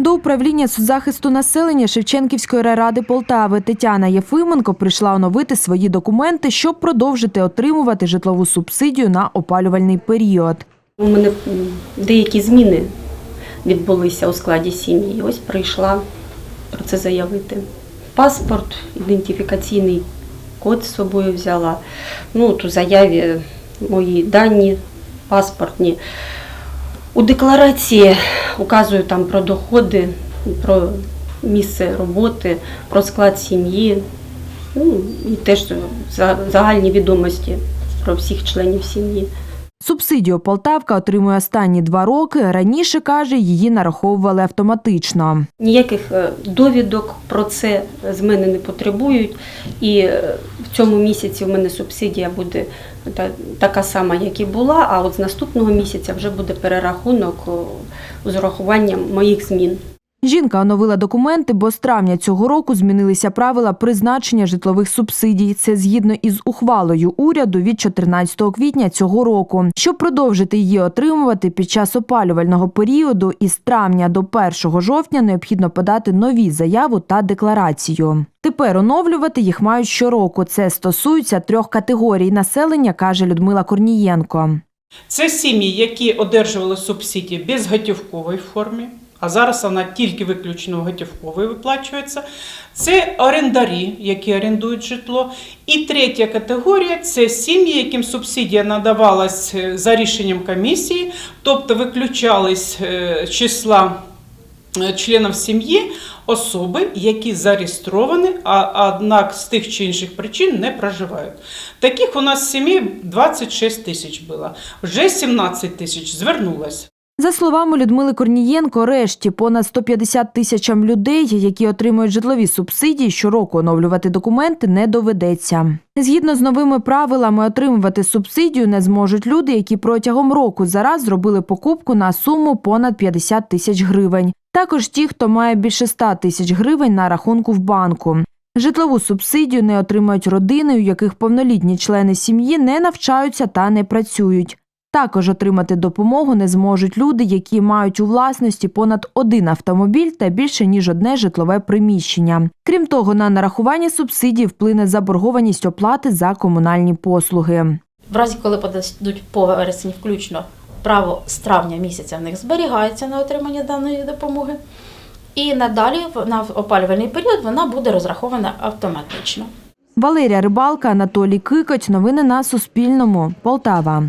До управління соцзахисту населення Шевченківської райради Полтави Тетяна Єфименко прийшла оновити свої документи, щоб продовжити отримувати житлову субсидію на опалювальний період. У мене деякі зміни відбулися у складі сім'ї. Ось прийшла про це заявити. Паспорт, ідентифікаційний код з собою взяла. Ну, от у заяві мої дані паспортні. У декларації указую там про доходи, про місце роботи, про склад сім'ї. Ну, і теж загальні відомості про всіх членів сім'ї. Субсидію Полтавка отримує останні два роки. Раніше каже, її нараховували автоматично. Ніяких е, довідок про це з мене не потребують. І е, в цьому місяці в мене субсидія буде та- така сама, як і була, а от з наступного місяця вже буде перерахунок з урахуванням моїх змін. Жінка оновила документи, бо з травня цього року змінилися правила призначення житлових субсидій. Це згідно із ухвалою уряду від 14 квітня цього року. Щоб продовжити її отримувати під час опалювального періоду, із травня до 1 жовтня необхідно подати нові заяву та декларацію. Тепер оновлювати їх мають щороку. Це стосується трьох категорій населення, каже Людмила Корнієнко. Це сім'ї, які одержували субсидії в безготівковій формі, а зараз вона тільки виключно готівковою виплачується. Це орендарі, які орендують житло. І третя категорія це сім'ї, яким субсидія надавалась е, за рішенням комісії, тобто виключались е, числа е, членів сім'ї особи, які зареєстровані, а однак з тих чи інших причин не проживають. Таких у нас сімей 26 тисяч було. Вже 17 тисяч звернулось. За словами Людмили Корнієнко, решті понад 150 тисячам людей, які отримують житлові субсидії, щороку оновлювати документи не доведеться. Згідно з новими правилами, отримувати субсидію не зможуть люди, які протягом року зараз зробили покупку на суму понад 50 тисяч гривень. Також ті, хто має більше 100 тисяч гривень на рахунку в банку. Житлову субсидію не отримають родини, у яких повнолітні члени сім'ї не навчаються та не працюють. Також отримати допомогу не зможуть люди, які мають у власності понад один автомобіль та більше ніж одне житлове приміщення. Крім того, на нарахування субсидій вплине заборгованість оплати за комунальні послуги. В разі, коли подадуть по вересні включно, право з травня місяця в них зберігається на отримання даної допомоги. І надалі на опалювальний період вона буде розрахована автоматично. Валерія Рибалка, Анатолій Кикоть. Новини на Суспільному. Полтава.